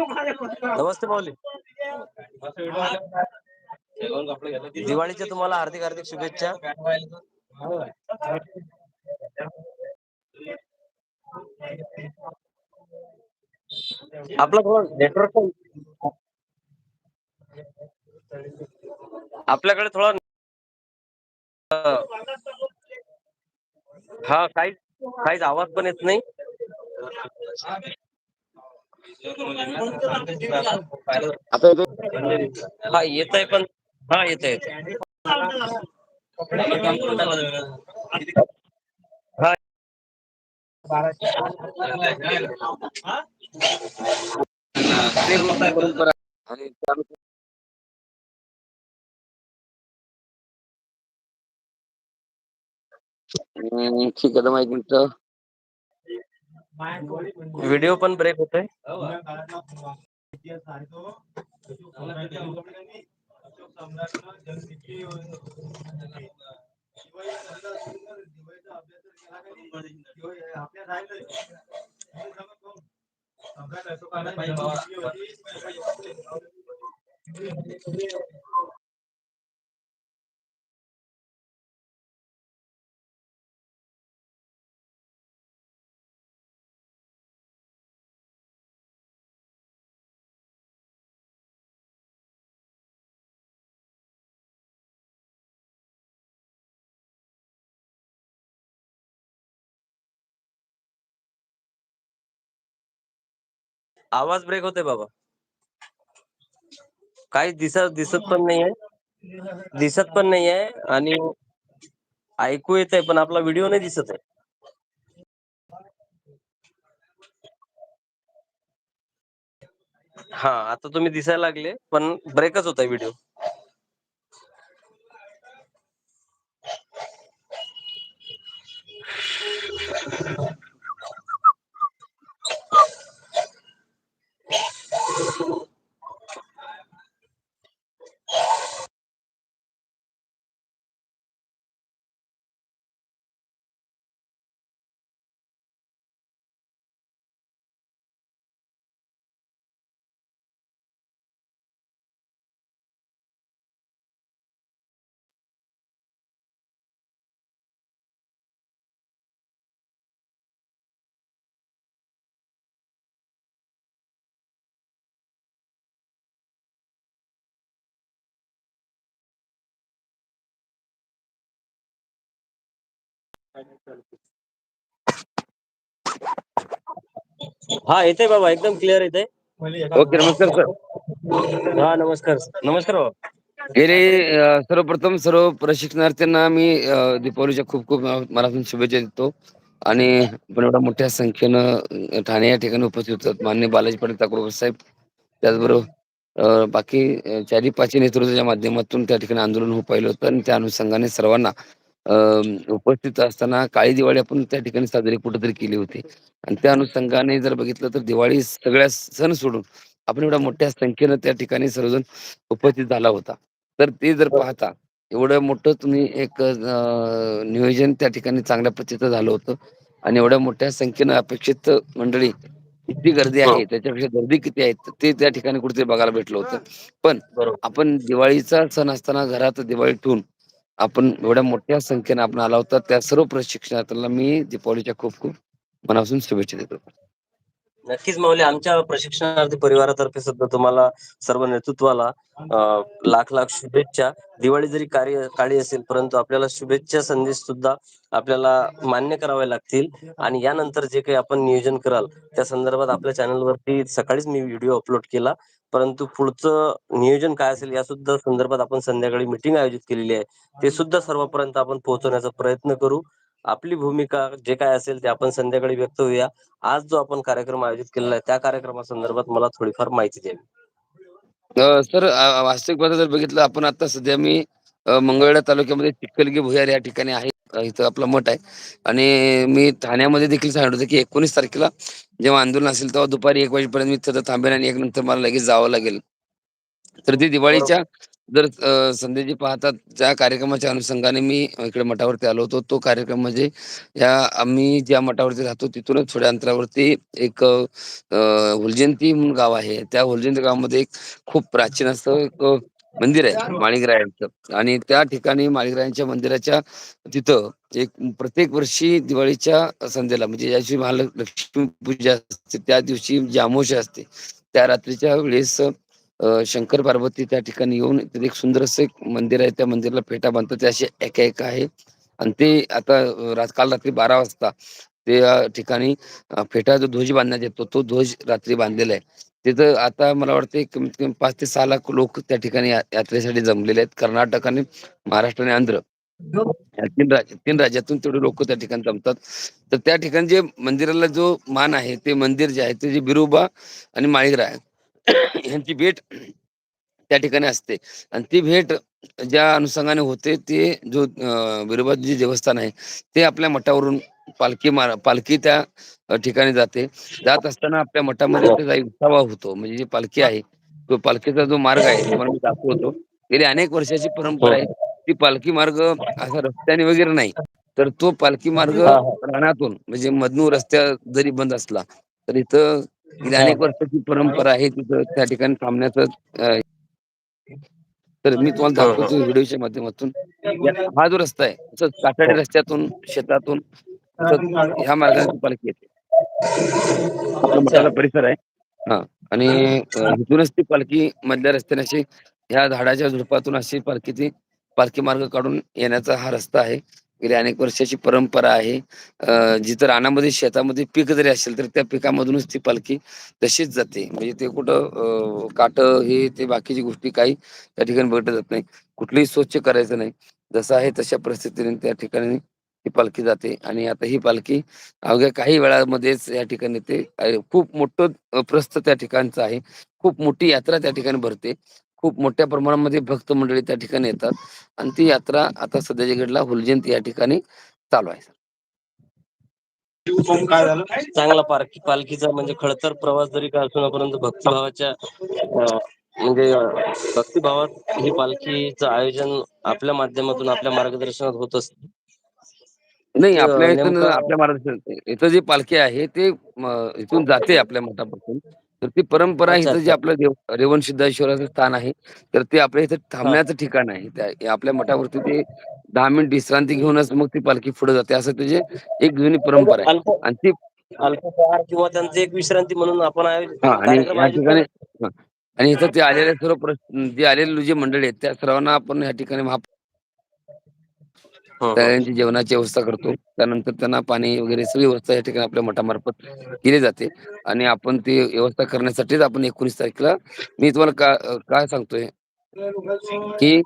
नमस्ते माऊली. दिवाळीच्या तुम्हाला हार्दिक हार्दिक शुभेच्छा. आपला थोडं नेटवर्क आपल्याकडे थोडा हा काही काहीच आवाज पण येत नाही. आता येतोय? हा येत आहे पण हा येत आहे हा आणि ठीक आहे तर माहिती व्हिडिओ पण ब्रेक होतोय आवाज ब्रेक होते बाबा. काही दिसत दिसत पण नाहीये. दिसत पण नाहीये आणि ऐकू येत आहे पण आपला व्हिडिओ नाही दिसत आहे. हा आता तुम्ही दिसायला लागले पण ब्रेकच होत आहे व्हिडिओ हा येते बाबा एकदम क्लिअर येते ओके नमस्कार सर. हा नमस्कार. नमस्कार बाबा. गेले अ, सर्वप्रथम सर्व प्रशिक्षणार्थींना मी अ, दीपावलीच्या खूप खूप मनापासून शुभेच्छा देतो. आणि आपण एवढ्या मोठ्या संख्येनं अ, ठाणे या ठिकाणी उपस्थित होतात. मान्य बालाजी पाटील ताकरोबर साहेब त्याचबरोबर अ, बाकी अ, चारी पाचही नेतृत्वाच्या माध्यमातून त्या ठिकाणी आंदोलन हो पाहिलं होतं. आणि त्या अनुषंगाने सर्वांना अ, उपस्थित असताना काळी दिवाळी आपण त्या ठिकाणी साजरी कुठेतरी केली होती. आणि त्या अनुषंगाने जर बघितलं तर दिवाळी सगळ्या सण सोडून आपण एवढ्या मोठ्या संख्येनं त्या ठिकाणी सर्वजण उपस्थित झाला होता. तर ते जर पाहता एवढं मोठं तुम्ही एक अ, नियोजन त्या ठिकाणी चांगल्या पद्धतीचं झालं होतं. आणि एवढ्या मोठ्या संख्येनं अपेक्षित मंडळी किती गर्दी आहे त्याच्यापेक्षा गर्दी किती आहे ते त्या ठिकाणी कुठेतरी बघायला भेटलं होतं. पण बरोबर. आपण दिवाळीचा सण असताना घरात दिवाळी ठेवून आपण एवढ्या मोठ्या संख्येने आपण आला होता त्या सर्व प्रशिक्षणार्थ्यांना मी दीपावलीच्या खूप खूप मनापासून शुभेच्छा देतो. नक्कीच माऊली आमच्या प्रशिक्षणार्थी परिवारातर्फे सुद्धा तुम्हाला सर्व नेतृत्वाला लाख लाख शुभेच्छा. दिवाळी जरी कार्य काळी असेल परंतु आपल्याला शुभेच्छा संदेश सुद्धा आपल्याला मान्य करावे लागतील. आणि यानंतर जे काही आपण नियोजन कराल त्या संदर्भात आपल्या चॅनलवरती सकाळीच मी व्हिडिओ अपलोड केला. परंतु पुढचं नियोजन काय असेल या सुद्धा संदर्भात आपण संध्याकाळी मिटिंग आयोजित केलेली आहे. ते सुद्धा सर्वांपर्यंत आपण पोहोचवण्याचा प्रयत्न करू. आपली भूमिका जे काय असेल ते आपण संध्याकाळी व्यक्त होऊया. आज जो आपण कार्यक्रम आयोजित केलेला आहे त्या कार्यक्रमासंदर्भात मला थोडीफार माहिती द्यावी सर वास्तविक जर बघितलं आपण आता सध्या मी मंगळवेढा तालुक्यामध्ये चिखलगी भुयार या ठिकाणी आहे. इथं आपला मठ आहे आणि मी ठाण्यामध्ये देखील सांगितलं होतं की एकोणीस तारखेला जेव्हा आंदोलन असेल तेव्हा दुपारी एक वाजेपर्यंत मी तिथं थांबेन आणि एक नंतर मला लगेच जावं लागेल तर ती दिवाळीच्या जर संध्याजी पाहतात त्या कार्यक्रमाच्या अनुषंगाने मी इकडे मठावरती आलो होतो. तो कार्यक्रम म्हणजे या आम्ही ज्या मठावरती राहतो तिथूनच थोड्या अंतरावरती एक हुलजयंती म्हणून गाव आहे. त्या हुलजयंती गावामध्ये एक खूप प्राचीन असं एक मंदिर आहे माळीगरायांचं आणि त्या ठिकाणी माळीगरायांच्या मंदिराच्या तिथं एक प्रत्येक वर्षी दिवाळीच्या संध्येला म्हणजे ज्या दिवशी महालक्ष्मी पूजा असते त्या दिवशी जी अमावास्या असते त्या रात्रीच्या वेळेस शंकर पार्वती त्या ठिकाणी येऊन तिथे एक सुंदर असं एक मंदिर आहे. त्या मंदिराला फेटा बांधतात. ते असे एका-एका आहे आणि ते आता काल रात्री 12 वाजता त्या ठिकाणी फेटा जो ध्वज बांधण्यात येतो, तो ध्वज रात्री बांधलेला आहे. तिथं आता मला वाटतंय कमीत कमी 5 ते 6 लाख लोक त्या ठिकाणी यात्रेसाठी जमलेले आहेत. कर्नाटक आणि महाराष्ट्र आणि आंध्र या 3 राज्य 3 राज्यातून तेवढे लोकं त्या ठिकाणी जमतात. तर त्या ठिकाणी जे मंदिराला जो मान आहे, ते मंदिर जे आहे ते जे बिरोबा आणि माळीगराय यांची भेट त्या ठिकाणी असते आणि ती भेट ज्या अनुषंगाने होते ते जो अ, बिरोबाजी देवस्थान आहे, ते आपल्या मठावरून पालखी मार पालखी त्या ठिकाणी जाते. जात असताना आपल्या मठामध्ये त्याचा एक उत्सव होतो. म्हणजे जी पालखी आहे, तो पालखीचा जो मार्ग आहे तुम्हाला मी दाखवतो. गेली अनेक वर्षाची परंपरा आहे. ती पालखी मार्ग असा रस्त्याने वगैरे नाही, तर तो पालखी मार्ग हां, हां. रानातून म्हणजे मधून रस्त्या जरी बंद असला, तर इथं हां. अनेक वर्षाची परंपरा आहे तिथं त्या ठिकाणी थांबण्याचं तर मी तुम्हाला हं, दाखवतो हं. व्हिडिओच्या माध्यमातून. हा जो रस्ता आहे, असंच काटाडी रस्त्यातून, शेतातून ह्या मार्गाने पालखी येते. परिसर आहे. हां. आणि इथूनच ती पालखी मधल्या रस्त्याने अशी ह्या झाडाच्या झुडपातून अशी पालखी ती पालखी मार्ग काढून येण्याचा हा रस्ता आहे. गेली अनेक वर्षाची परंपरा आहे. जिथं रानामध्ये, शेतामध्ये पीक जरी असेल, तर त्या पिकामधूनच ती पालखी तशीच जाते. म्हणजे ते कुठं काट हे ते बाकीची गोष्टी काही त्या ठिकाणी भेटत जात नाही. कुठलंही स्वच्छ करायचं नाही. जसं आहे तशा परिस्थितीने त्या ठिकाणी ती पालखी जाते आणि आता ही पालखी अवघ्या काही वेळामध्येच या ठिकाणी ते खूप मोठं प्रस्थ त्या ठिकाणचं आहे. खूप मोठी यात्रा त्या ठिकाणी भरते. खूप मोठ्या प्रमाणामध्ये भक्त मंडळी त्या ठिकाणी येतात आणि ती यात्रा आता सध्याच्या घडीला हुलजयंती या ठिकाणी चालू आहे. चांगला पालखी पालखीचा म्हणजे खडतर प्रवास जरी का असो ना, परंतु भक्तिभावाच्या म्हणजे भक्तिभावात ही पालखीचं आयोजन आपल्या माध्यमातून, आपल्या मार्गदर्शनात होत असतं. नाही, आपल्या इथून आपल्या महाराष्ट्रात इथं जी पालखी आहे ते इथून जाते आपल्या मठापासून. तर ती परंपरा अच्छा, इथं जे अच्छा. आपलं देव रेवणसिद्धेश्वराचं स्थान आहे, तर ते आपल्या इथं हां. थांबण्याचं ठिकाण आहे. त्या आपल्या मठावरती ते 10 मिनिट विश्रांती घेऊनच मग ती पालखी पुढे जाते. असं त्याची एक जुनी म्हणजे परंपरा आहे. अल्प आणि ती अल्पहार किंवा त्यांची एक विश्रांती म्हणून आपण हां आणि कार्यक्रम या आयोजित ठिकाणी करत हां. आणि इथं ते आलेले सर्व प्र जे आलेले जे मंडळी आहेत, त्या सर्वांना आपण या ठिकाणी महा हं, हं. त्यांची जेवणाची व्यवस्था करतो. त्यानंतर त्यांना पाणी वगैरे सगळी व्यवस्था या ठिकाणी आपल्या मठामार्फत केली जाते आणि आपण ती व्यवस्था करण्यासाठीच आपण 19 तारखेला मी तुम्हाला का अ, काय सांगतोय की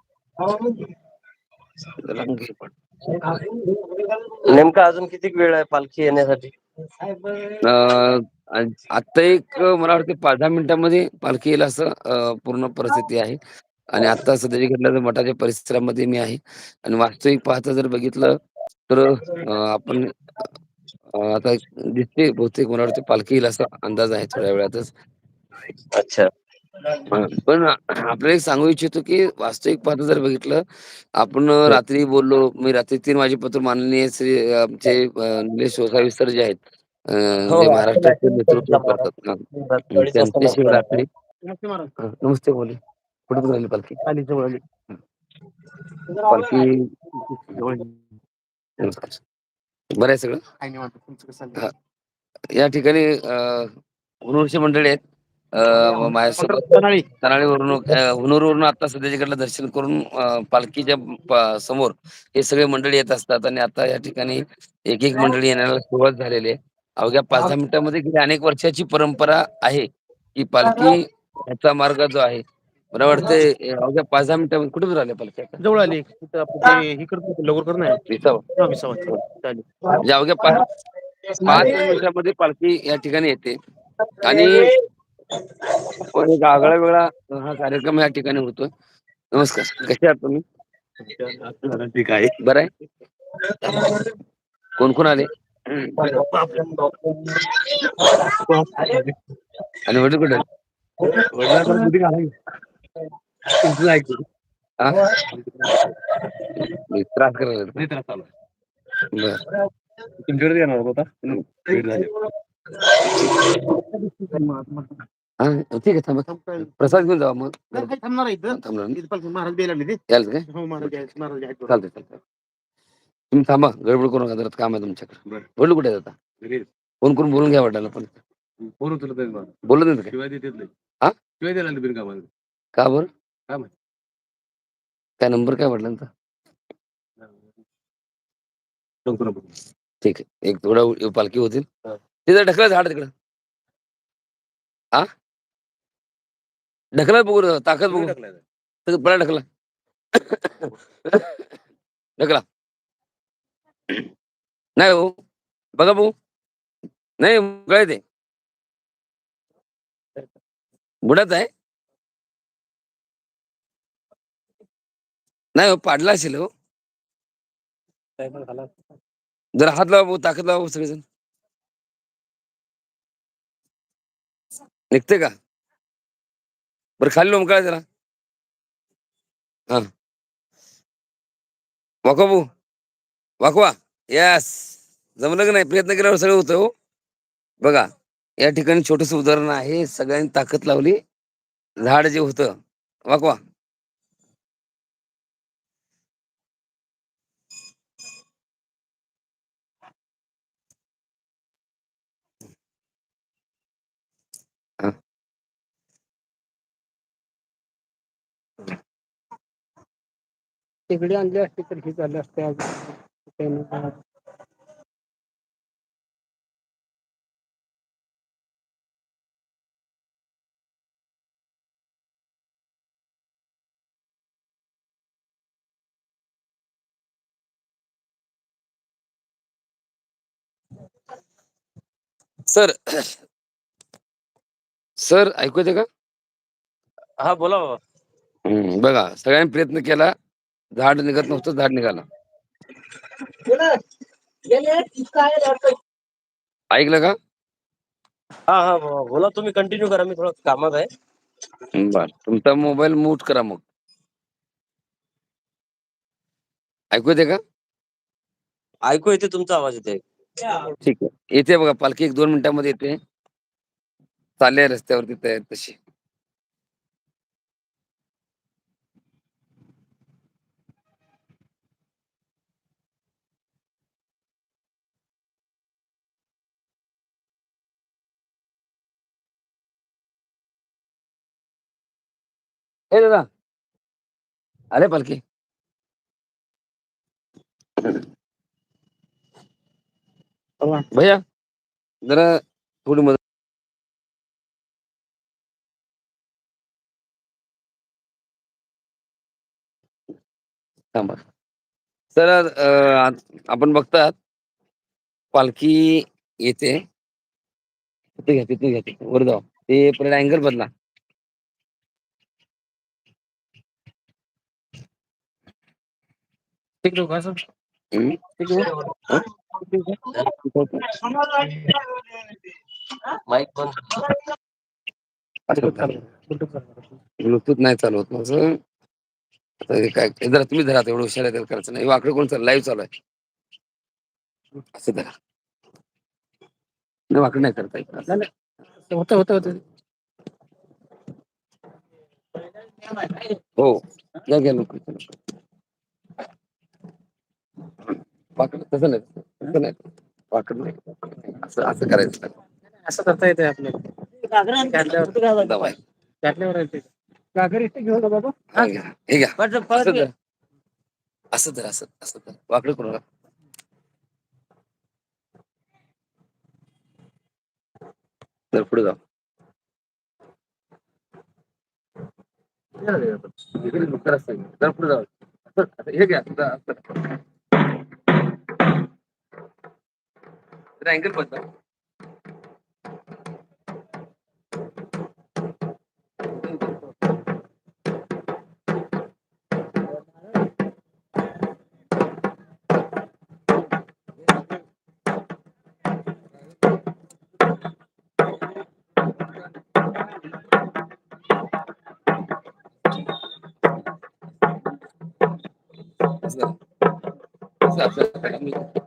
नेमका अजून किती वेळ आहे पालखी येण्यासाठी? अ, आ आत्ता एक मला वाटतं 5-10 मिनिटांमध्ये पालखी येईल असं अ, पूर्ण परिस्थिती आहे. आणि आत्ता सध्याच्या घडीला मठाच्या परिसरामध्ये मी आहे आणि वास्तविक पाहता जर बघितलं तर अ, आपण अ, आता दिसते बहुतेक मला वाटतं पालखी येईल असा अंदाज आहे थोड्या वेळातच. अच्छा. हां, पण आपल्याला एक सांगू इच्छितो, की वास्तविक पाहता जर बघितलं, आपण हं. रात्री बोललो, मी रात्री 3 वाजेपासून माननीय श्री अ, आमचे अ, निलेश सर जे आहेत, अ, हो, जे हो. महाराष्ट्राचे नेतृत्व करतात ना. हं. रात्री हां, नमस्ते बोले. कुठून राहिली पालखी? आली जवळ आली. पालखी जवळ. बरं आहे सगळं? आहे निवांत. तुमचं कसं चाललंय? या ठिकाणी हुनूरची मंडळी आहेत. अ, माझ्यासोबत. तनाळीवरून अ, हुनूरवरून आता सध्याच्या घडीला दर्शन करून अ, पालखीच्या प समोर हे सगळे मंडळी येत असतात आणि आता या ठिकाणी एक-एक मंडळी येण्याला सुरुवात झालेली आहे. अवघ्या 5-10 मिनिटांमध्ये गेली अनेक वर्षाची परंपरा आहे, की पालखी ह्याचा मार्ग जो आहे, मला वाटतंय अवघ्या 5-10 मिनिटांमध्ये कुठून राहिल्या पालखी आता? जवळ आली. तिथं ते हे करतो लवकर. विसावा. हां, विसावा. चालेल. म्हणजे अवघ्या पा 5 मिनिटांमध्ये पालखी या ठिकाणी येते आणि पण एक आगळा-वेगळा हा कार्यक्रम या ठिकाणी होतोय. नमस्कार. कसे आहात तुम्ही? ठीक आहे. बरं आहे? कोण-कोण आले? हं. आणि वडील कुठे आहेत? हा? त्रास करायला लई त्रास चालू आहे. बर तुमच्याकडे येणार होता भेट झाली हा ठीक आहे थांबा प्रसाद घेऊन जावा मग थांबणार. थांबणार ना? इथं पालखी महाराज बेला मी याल काय हो महाराज महाराज. चालतंय चालतंय तुम्ही थांबा गडबड करू नका जरा काम आहे तुमच्याकडे बरं. वडील कुठे घरी. फोन करून बोलून घ्या वाटायला पण फोन उचलत नाही मला. बोलत नाही काय शिवाय देतात नाही. हा? शिवाय द्यायला नाही बिनकामाला. का बरं? काय माहीत? काय नंबर काय बघू. ठीक आहे. एक थोडा उ- पालखी होतील. हा. ते जर ढकला झाड तिकडं. हा ढकला बघू ताकद बघू? तर बळा ढकला. ढकला. नाही हो. बघा भाऊ. नाही ते बुडाच आहे. नाही हो पाडला असेल हो. जरा हात लावा भाऊ ताकद लावा भाऊ सगळेजण. निघते का? बरं खाली लोंबकाळा जरा. हा. वाकवा भाऊ. वाकवा. यस. जमलं का नाही? प्रयत्न केल्यावर सगळं होतं हो. बघा या ठिकाणी छोटस उदाहरण आहे. सगळ्यांनी ताकद लावली. झाड जे होतं. वाकवा. तिकडे आणले असते तर हे झालं असते आज. त्यानं सर सर ऐकू येते का? हा बोला बाबा. हम्म, बघा सगळ्यांनी प्रयत्न केला. झाड निघत नव्हतं झाड निघालं. ऐकलं का? हा हा बाबा बोला तुम्ही कंटिन्यू करा मी थोडं कामात आहे. बर तुमचा मोबाईल म्यूट करा मग. ऐकू येते का? ऐकू येते तुमचा आवाज येते ठीक आहे. येते बघा पालखी एक दोन मिनिटांमध्ये येते. चालल्या रस्त्यावरती तयार तशी. हे दादा. अरे पालखी. भैया जरा थोडी मदत. थांबा. सर आपण बघतात पालखी येते. तिथे घ्या तिथे घ्या तिथे वर जाऊ. ते परत अँगल बदला. का. माईक चालेल. चालेल. ब्लूटूथ नाही चालू होत माझं आता हे काय हे जरा तुम्ही धरा तेवढं हुशार आहे त्याला करायचं नाही वाकडे कोण चालू लाईव्ह चालू आहे असं धरा नाही वाकडं नाही करता येत नाही, नाही. होतं होतं होतं हो घ्या घ्या लोक वाकड तसं नाही तसं नाही. वाकड नाही. असं असं करायचं. असं करता येते आपल्याला येते गागर इथे घेऊ का बाबा. हा, घ्या. हे घ्या. असं धरा. असं धरा असं असं धरा. वाकडं करू नका तर पुढे जा जरा पुढे जा असं- असं हे घ्या. असं- असं. तर अँगल बदला Exactly.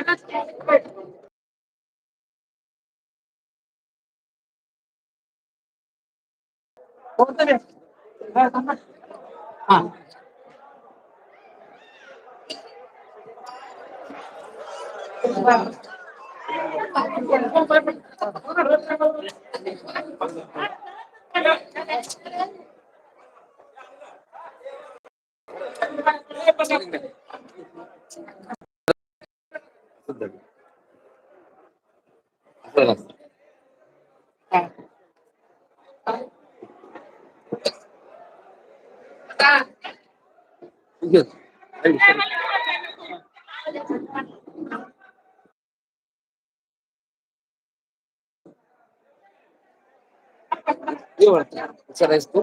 Terima kasih. चला. ठीक आहे. ये वरती. चला, आहेस तू?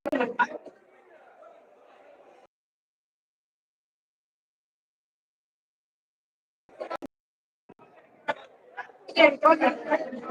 Antonio.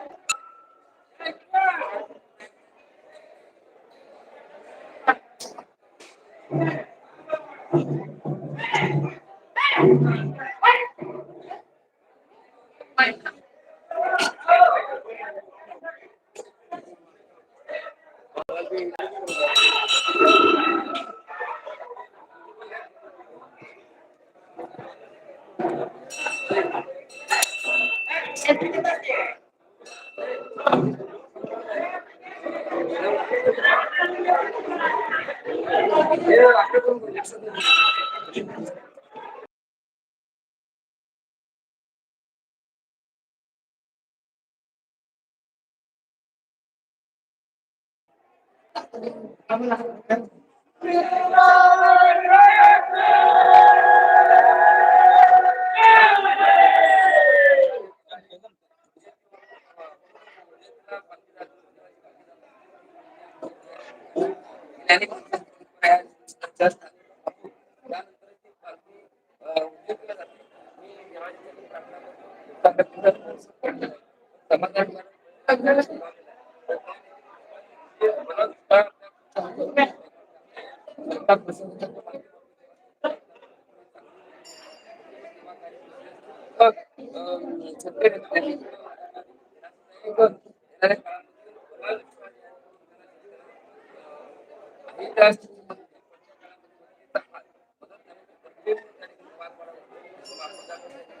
Amen. Amen. government.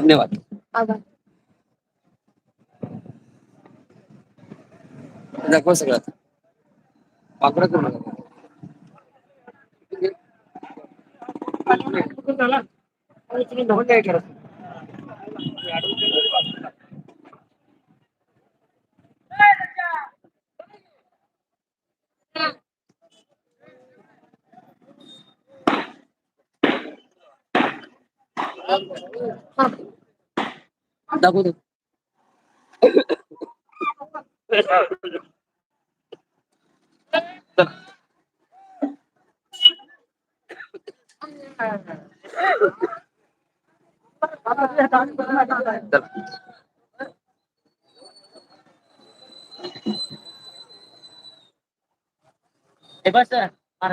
धन्यवाद दाखवा सगळं आता. वाकडं करू नका. দেখো তো। এবার স্যার আর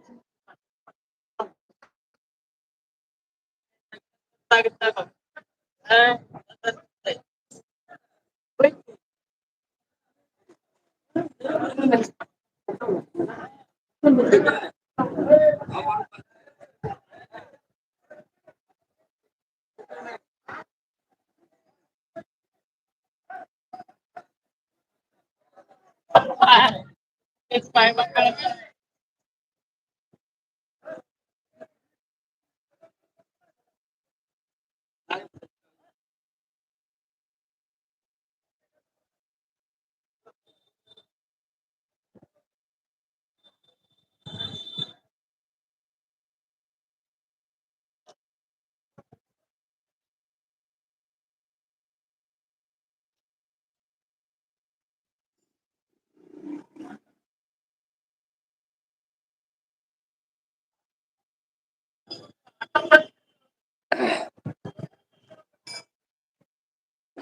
फिरलं. ते-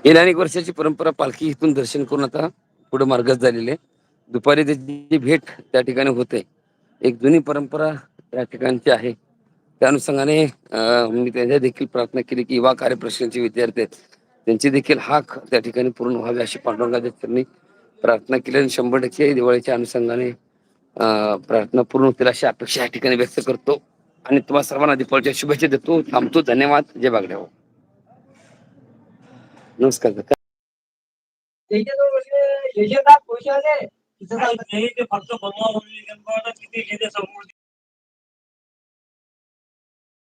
गेल्या अनेक वर्षाची परंपरा पालखी इथून दर्शन करून आता पुढे मार्गच झालेले दुपारी त्याची भेट त्या ठिकाणी होते एक जुनी परंपरा त्या ठिकाणची आहे. त्या अनुषंगाने मी त्यांच्या देखील प्रार्थना केली की युवा कार्य विद्यार्थी आहेत त्यांची देखील हाक त्या ठिकाणी पूर्ण व्हावी अशी पांडुरंगाच्या त्यांनी प्रार्थना केली आणि शंभर टक्के दिवाळीच्या अनुषंगाने प्रार्थना पूर्ण होतील अशी अपेक्षा या ठिकाणी व्यक्त करतो. आणि तुम्हाला सर्वांना दीपावलीच्या शुभेच्छा देतो. थांबतो. धन्यवाद. जय बागड्या हो. नमस्कार काका. फक्त बनवा किती लिहिते समोर